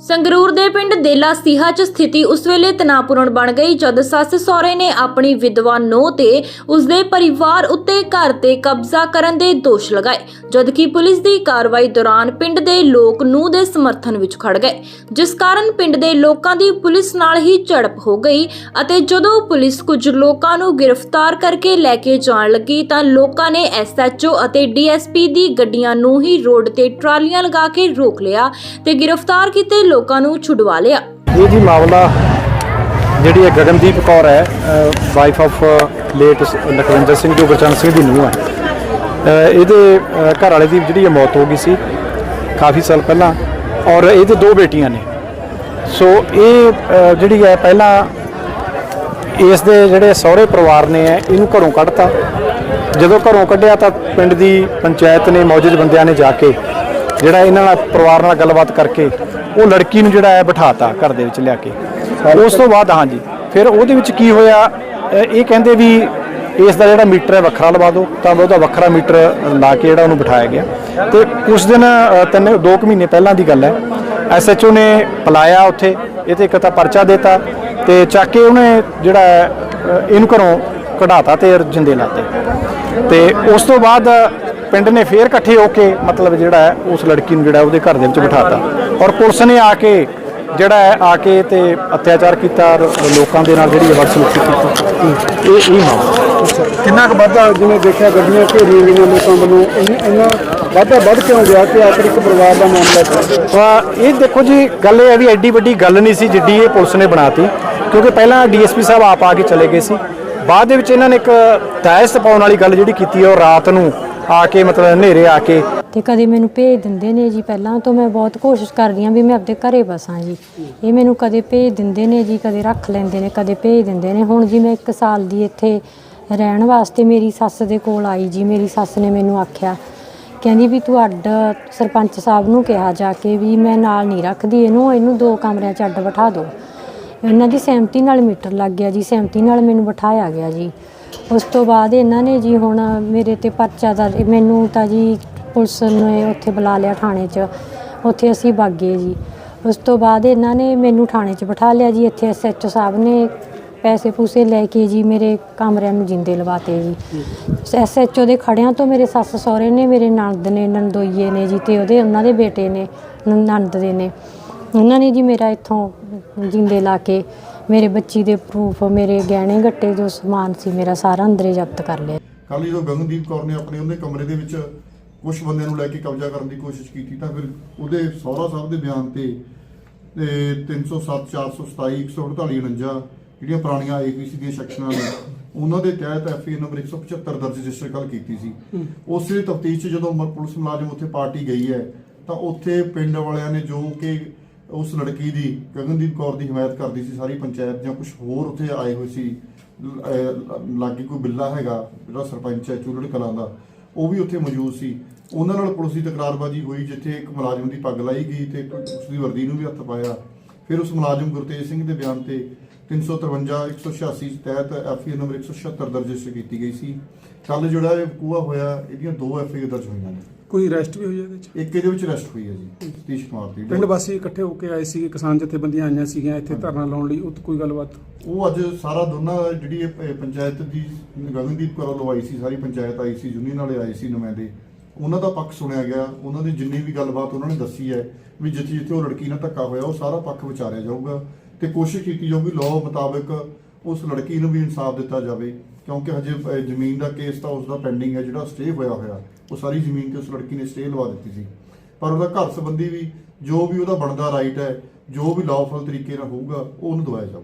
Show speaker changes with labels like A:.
A: ਸੰਗਰੂਰ ਦੇ ਪਿੰਡ ਦੇਲਾ ਸੀਹਾ 'ਚ ਸਥਿਤੀ ਉਸ ਵੇਲੇ ਤਣਾਅਪੂਰਨ ਬਣ ਗਈ ਜਦ ਸੱਸ ਸਹੁਰੇ ਨੇ ਆਪਣੀ ਵਿਧਵਾ ਨੂੰਹ ਤੇ ਉਸਦੇ ਪਰਿਵਾਰ ਉੱਤੇ ਘਰ ਤੇ ਕਬਜ਼ਾ ਕਰਨ ਦੇ ਦੋਸ਼ ਲਗਾਏ, ਜਦਕਿ ਪੁਲਿਸ ਦੀ ਕਾਰਵਾਈ ਦੌਰਾਨ ਪਿੰਡ ਦੇ ਲੋਕ ਨੂੰਹ ਦੇ ਸਮਰਥਨ ਵਿੱਚ ਖੜ ਗਏ। ਜਿਸ ਕਾਰਨ ਪਿੰਡ ਦੇ ਲੋਕਾਂ ਦੀ ਪੁਲਿਸ ਨਾਲ ਹੀ ਝੜਪ ਹੋ ਗਈ ਅਤੇ ਜਦੋਂ ਪੁਲਿਸ ਕੁਝ ਲੋਕਾਂ ਨੂੰ ਗ੍ਰਿਫਤਾਰ ਕਰਕੇ ਲੈ ਕੇ ਜਾਣ ਲੱਗੀ ਤਾਂ ਲੋਕਾਂ ਨੇ ਐਸਐਚਓ ਅਤੇ ਡੀਐਸਪੀ ਦੀ ਗੱਡੀਆਂ ਨੂੰ ਹੀ ਰੋਡ ਤੇ ਟਰਾਲੀਆਂ ਲਗਾ ਕੇ ਰੋਕ ਲਿਆ ਤੇ ਗ੍ਰਿਫਤਾਰ ਕੀਤੇ ਲੋਕਾਂ ਨੂੰ ਛੁਡਵਾ ਲਿਆ।
B: ਇਹ ਜੀ ਮਾਮਲਾ ਜਿਹੜੀ ਗਗਨਦੀਪ ਕੌਰ ਹੈ wife of late Lakhwinder Singh, ਜੋ ਗੁਰਚਰਨ ਸਿੰਘ ਦੀ ਨੂੰਹ ਹੈ। ਇਹਦੇ ਘਰ ਵਾਲੇ ਦੀ ਜਿਹੜੀ ਮੌਤ ਹੋ ਗਈ ਸੀ, ਕਾਫੀ ਸਾਲ ਪਹਿਲਾਂ, ਔਰ ਇਹਦੇ ਦੋ ਬੇਟੀਆਂ ਨੇ। ਸੋ ਇਹ ਜਿਹੜੀ ਹੈ, ਪਹਿਲਾਂ ਇਸ ਦੇ ਜਿਹੜੇ ਸਹੁਰੇ ਪਰਿਵਾਰ ਨੇ, ਇਹਨੂੰ ਘਰੋਂ ਕੱਢਤਾ। ਜਦੋਂ ਘਰੋਂ ਕੱਢਿਆ ਤਾਂ ਪਿੰਡ ਦੀ ਪੰਚਾਇਤ ਨੇ, ਮੌਜੂਦ ਬੰਦਿਆਂ ਨੇ ਜਾ ਕੇ ਜਿਹੜਾ ਇਹਨਾਂ ਨਾਲ ਪਰਿਵਾਰ ਨਾਲ ਗੱਲਬਾਤ ਕਰਕੇ ਉਹ ਲੜਕੀ ਨੂੰ ਜਿਹੜਾ ਹੈ ਬਿਠਾਤਾ ਘਰ ਦੇ ਵਿੱਚ ਲਿਆ ਕੇ। ਉਸ ਤੋਂ ਬਾਅਦ ਹਾਂਜੀ ਫਿਰ ਉਹਦੇ ਵਿੱਚ ਕੀ ਹੋਇਆ ਇਹ ਕਹਿੰਦੇ ਵੀ ਇਸ ਦਾ ਜਿਹੜਾ ਮੀਟਰ ਹੈ ਵੱਖਰਾ ਲਵਾ ਦਿਓ ਤਾਂ ਉਹਦਾ ਵੱਖਰਾ ਮੀਟਰ ਲਾ ਕੇ ਜਿਹੜਾ ਉਹਨੂੰ ਬਿਠਾਇਆ ਗਿਆ। ਤੇ ਕੁਝ ਦਿਨ ਤਿੰਨ ਦੋ ਕੁ ਮਹੀਨੇ ਪਹਿਲਾਂ ਦੀ ਗੱਲ ਹੈ ਐਸਐਚਓ ਨੇ ਬੁਲਾਇਆ ਉੱਥੇ ਇਹ ਤੇ ਇੱਕ ਤਾਂ ਪਰਚਾ ਦਿੱਤਾ ਤੇ ਚੱਕ ਕੇ ਉਹਨੇ ਜਿਹੜਾ ਹੈ, ਇਹਨੂੰ ਘਰੋਂ ਕਢਾਤਾ ਤੇ ਜਿੰਦੇ ਲਾਤੇ। ਤੇ ਉਸ ਤੋਂ ਬਾਅਦ ਪਿੰਡ ਨੇ ਫੇਰ ਇਕੱਠੇ ਹੋ ਕੇ ਮਤਲਬ ਜਿਹੜਾ ਹੈ ਉਸ ਲੜਕੀ ਨੂੰ ਜਿਹੜਾ ਉਹਦੇ ਘਰ ਦੇ ਵਿੱਚ ਬਿਠਾਤਾ। ਔਰ ਪੁਲਿਸ ਨੇ ਆ ਕੇ ਜਿਹੜਾ ਹੈ ਆ ਕੇ ਤੇ ਅਤਿਆਚਾਰ ਕੀਤਾ ਔਰ ਲੋਕਾਂ ਦੇ ਨਾਲ ਜਿਹੜੀ ਬਦਸਲੂਕੀ ਕੀਤੀ। ਇਹ ਇਹ ਮਾਮਲਾ।
C: ਕਿੰਨਾ ਕੁ ਵਾਧਾ ਜਿਵੇਂ ਦੇਖਿਆ ਗੱਡੀਆਂ ਘੇਰੀਆਂ ਗਈਆਂ ਲੋਕਾਂ ਵੱਲੋਂ ਇੰਨੀ- ਇੰਨਾ ਵਾਧਾ ਵੱਧ ਕਿਉਂ ਗਿਆ ਕਿ ਆਖਰ ਇੱਕ ਪਰਿਵਾਰ ਦਾ ਮਾਮਲਾ
B: ਤਾਂ ਇਹ ਦੇਖੋ ਜੀ ਗੱਲ ਇਹ ਹੈ ਵੀ ਐਡੀ ਵੱਡੀ ਗੱਲ ਨਹੀਂ ਸੀ ਜਿੱਡੀ ਇਹ ਪੁਲਿਸ ਨੇ ਬਣਾਤੀ ਕਿਉਂਕਿ ਪਹਿਲਾਂ ਡੀਐਸਪੀ ਸਾਹਿਬ ਆਪ ਆ ਕੇ ਚਲੇ ਗਏ ਸੀ। ਬਾਅਦ ਦੇ ਵਿੱਚ ਇਹਨਾਂ ਨੇ ਇੱਕ ਤੈਸਤ ਪਾਉਣ ਵਾਲੀ ਗੱਲ ਜਿਹੜੀ ਕੀਤੀ ਹੈ ਉਹ ਰਾਤ ਨੂੰ ਆ ਕੇ ਮਤਲਬ ਹਨੇਰੇ ਆ ਕੇ।
D: ਤੇ ਕਦੇ ਮੈਨੂੰ ਭੇਜ ਦਿੰਦੇ ਨੇ ਜੀ ਪਹਿਲਾਂ ਤੋਂ ਮੈਂ ਬਹੁਤ ਕੋਸ਼ਿਸ਼ ਕਰਦੀ ਹਾਂ ਵੀ ਮੈਂ ਆਪਣੇ ਘਰੇ ਬਸਾਂ ਜੀ। ਇਹ ਮੈਨੂੰ ਕਦੇ ਭੇਜ ਦਿੰਦੇ ਨੇ ਜੀ, ਕਦੇ ਰੱਖ ਲੈਂਦੇ ਨੇ, ਕਦੇ ਭੇਜ ਦਿੰਦੇ ਨੇ। ਹੁਣ ਜੀ ਮੈਂ 1 ਸਾਲ ਦੀ ਇੱਥੇ ਰਹਿਣ ਵਾਸਤੇ ਮੇਰੀ ਸੱਸ ਦੇ ਕੋਲ ਆਈ ਜੀ। ਮੇਰੀ ਸੱਸ ਨੇ ਮੈਨੂੰ ਆਖਿਆ, ਕਹਿੰਦੀ ਵੀ ਤੂੰ ਅੱਡ ਸਰਪੰਚ ਸਾਹਿਬ ਨੂੰ ਕਿਹਾ ਜਾ ਕੇ ਵੀ ਮੈਂ ਨਾਲ ਨਹੀਂ ਰੱਖਦੀ ਇਹਨੂੰ ਇਹਨੂੰ ਦੋ ਕਮਰਿਆਂ 'ਚ ਅੱਡ ਬਿਠਾ ਦਿਓ ਇਹਨਾਂ ਦੀ ਸਹਿਮਤੀ ਨਾਲ ਮੀਟਰ ਲੱਗ ਗਿਆ ਜੀ। ਸਹਿਮਤੀ ਨਾਲ ਮੈਨੂੰ ਬਿਠਾਇਆ ਗਿਆ ਜੀ। ਉਸ ਤੋਂ ਬਾਅਦ ਇਹਨਾਂ ਨੇ ਜੀ ਹੁਣ ਮੇਰੇ ਤੇ ਪਰਚਾ ਦਰਜ, ਮੈਨੂੰ ਤਾਂ ਜੀ ਪੁਲਿਸ ਨੇ ਉੱਥੇ ਬੁਲਾ ਲਿਆ ਥਾਣੇ 'ਚ, ਉੱਥੇ ਅਸੀਂ ਬਾਗੇ ਜੀ। ਉਸ ਤੋਂ ਬਾਅਦ ਇਹਨਾਂ ਨੇ ਮੈਨੂੰ ਥਾਣੇ 'ਚ ਬਿਠਾ ਲਿਆ ਜੀ, ਇੱਥੇ ਐਸਐਚਓ ਸਾਹਿਬ ਨੇ ਪੈਸੇ ਪੂਸੇ ਲੈ ਕੇ ਜੀ ਮੇਰੇ ਕਮਰਿਆਂ ਨੂੰ ਜਿੰਦੇ ਲਵਾਤੇ ਜੀ। ਐਸਐਚਓ ਦੇ ਖੜਿਆਂ ਤੋਂ ਮੇਰੇ ਸੱਸ ਸਹੁਰੇ ਨੇ, ਮੇਰੇ ਨਣਦ ਨੇ ਨੰਦੋਈਏ ਨੇ ਜੀ ਤੇ ਉਹਦੇ ਉਹਨਾਂ ਦੇ ਬੇਟੇ ਨੇ ਨ- ਨਣਦ ਦੇ ਨੇ। ਉਹਨਾਂ ਨੇ ਜੀ ਮੇਰਾ ਇੱਥੋਂ ਜਿੰਦੇ ਲਾ ਕੇ ਮੇਰੇ ਬੱਚੀ ਦੇ ਪ੍ਰੂਫ ਮੇਰੇ ਗਹਿਣੇ ਗੱਟੇ ਜੋ ਸਮਾਨ ਸੀ ਮੇਰਾ ਸਾਰਾ ਅੰਦਰੇ ਜ਼ਬਤ ਕਰ ਲਿਆ।
E: ਕੱਲ ਜਦੋਂ ਗਗਨਦੀਪ ਕੌਰ ਨੇ ਆਪਣੇ ਉਹਦੇ ਕਮਰੇ ਦੇ ਵਿੱਚ ਕੁਝ ਬੰਦਿਆਂ ਨੂੰ ਲੈ ਕੇ ਕਬਜ਼ਾ ਕਰਨ ਦੀ ਕੋਸ਼ਿਸ਼ ਕੀਤੀ ਤਾਂ ਫਿਰ ਉਹਦੇ ਸਹੁਰਾ ਸਾਹਿਬ ਦੇ ਬਿਆਨ ਤੇ ਤੇ 307 427 148 49 ਜਿਹੜੀਆਂ ਪੁਰਾਣੀਆਂ ਆਈਪੀਸੀ ਦੀਆਂ ਸੈਕਸ਼ਨਾਂ ਨੇ ਉਹਨਾਂ ਦੇ ਤਹਿਤ ਐਫਏ ਨੰਬਰ 175 ਦਰਜ ਰਜਿਸਟਰ ਕੱਲ ਕੀਤੀ ਸੀ। ਉਸੇ ਤਫਤੀਸ਼ 'ਚ ਜਦੋਂ ਪੁਲਿਸ ਮੁਲਾਜ਼ਮ ਉੱਥੇ ਪਾਰਟੀ ਗਈ ਹੈ ਤਾਂ ਉੱਥੇ ਪਿੰਡ ਵਾਲਿਆਂ ਨੇ ਜੋ ਕਿ ਉਸ ਲੜਕੀ ਦੀ, ਗਗਨਦੀਪ ਕੌਰ ਦੀ ਹਮਾਇਤ ਕਰਦੀ ਸੀ ਸਾਰੀ ਪੰਚਾਇਤ ਜਾਂ ਕੁਝ ਹੋਰ ਉੱਥੇ ਆਏ ਹੋਏ ਸੀ। ਲ- ਲਾਗੇ ਕੋਈ ਬਿੱਲਾ ਹੈਗਾ, ਜਿਹੜਾ ਸਰਪੰਚ ਹੈ, ਚੂਲੜ ਕਲਾਂ ਦਾ, ਉਹ ਵੀ ਉੱਥੇ ਮੌਜੂਦ ਸੀ। ਉਹਨਾਂ ਨਾਲ ਪੁਲਿਸ ਦੀ ਤਕਰਾਰਬਾਜ਼ੀ ਹੋਈ, ਜਿੱਥੇ ਇੱਕ ਮੁਲਾਜ਼ਮ ਦੀ ਪੱਗ ਲਾਈ ਗਈ ਤੇ ਉਸ ਦੀ ਵਰਦੀ ਨੂੰ ਵੀ ਹੱਥ ਪਾਇਆ। ਫਿਰ ਉਸ ਮੁਲਾਜ਼ਮ ਗੁਰਤੇਜ ਸਿੰਘ ਦੇ ਬਿਆਨ ਤੇ 353 186 ਤਹਿਤ ਐਫਆਈ ਨੰਬਰ 176 ਦਰਜ ਰਜਿਸਟਰ ਕੀਤੀ ਗਈ ਸੀ। ਕੱਲ ਜਿਹੜਾ ਇਹ ਕੂਆ ਹੋਇਆ, ਇਹਦੀਆਂ ਦੋ ਐਫਆਈ ਦਰਜ ਹੋਈਆਂ ਨੇ।
C: ਕੋਈ ਅਰੈਸਟ ਵੀ ਹੋਈ ਇਹਦੇ ਚ?
E: ਇੱਕ ਇਹਦੇ ਵਿੱਚ ਅਰੈਸਟ ਹੋਈ ਹੈ ਜੀ ਸਤੀਸ਼ ਕੁਮਾਰ ਦੀ।
C: ਪਿੰਡ ਵਾਸੀ ਇਕੱਠੇ ਹੋ ਕੇ ਆਏ ਸੀ ਕਿਸਾਨ ਜਥੇਬੰਦੀਆਂ ਆਈਆਂ ਸੀਗੀਆਂ ਇੱਥੇ ਧਰਨਾ ਲਾਉਣ ਲਈ ਉਹ ਤੋਂ ਕੋਈ ਗੱਲਬਾਤ?
E: ਉਹ ਅੱਜ ਸਾਰਾ ਦੋਨਾਂ ਜਿਹੜੀ ਇਹ ਪ- ਪੰਚਾਇਤ ਦੀ ਗਗਨਦੀਪ ਕੌਰ ਵੱਲੋਂ ਆਈ ਸੀ ਸਾਰੀ ਪੰਚਾਇਤ ਆਈ ਸੀ ਯੂਨੀਅਨ ਵਾਲੇ ਆਏ ਸੀ ਨੁਮਾਇੰਦੇ। ਉਹਨਾਂ ਦਾ ਪੱਖ ਸੁਣਿਆ ਗਿਆ ਉਹਨਾਂ ਦੀ ਜਿੰਨੀ ਵੀ ਗੱਲਬਾਤ ਉਹਨਾਂ ਨੇ ਦੱਸੀ ਹੈ ਵੀ ਜਿੱਥੇ ਜਿੱਥੇ ਉਹ ਲੜਕੀ ਨਾਲ ਧੱਕਾ ਹੋਇਆ ਉਹ ਸਾਰਾ ਪੱਖ ਵਿਚਾਰਿਆ ਜਾਊਗਾ ਤੇ ਕੋਸ਼ਿਸ਼ ਕੀਤੀ ਜਾਊਗੀ ਲਾਅ ਮੁਤਾਬਕ ਉਸ ਲੜਕੀ ਨੂੰ ਵੀ ਇਨਸਾਫ ਦਿੱਤਾ ਜਾਵੇ ਕਿਉਂਕਿ ਹਜੇ ਜ਼ਮੀਨ ਦਾ ਕੇਸ ਤਾਂ ਉਸ ਦਾ ਪੈਂਡਿੰਗ ਹੈ ਜਿਹੜਾ ਸਟੇ ਹੋਇਆ ਹੋਇਆ। ਉਹ ਸਾਰੀ ਜ਼ਮੀਨ ਤੇ ਉਸ ਲੜਕੀ ਨੇ ਸਟੇ ਲਵਾ ਦਿੱਤੀ ਸੀ। ਪਰ ਉਹਦਾ ਘਰ ਸੰਬੰਧੀ ਵੀ ਜੋ ਵੀ ਉਹਦਾ ਬਣਦਾ ਰਾਈਟ ਹੈ, ਜੋ ਵੀ ਲਾਅਫੁਲ ਤਰੀਕੇ ਨਾਲ ਹੋਊਗਾ, ਉਹ ਉਹਨੂੰ ਦਵਾਇਆ ਜਾਊਗਾ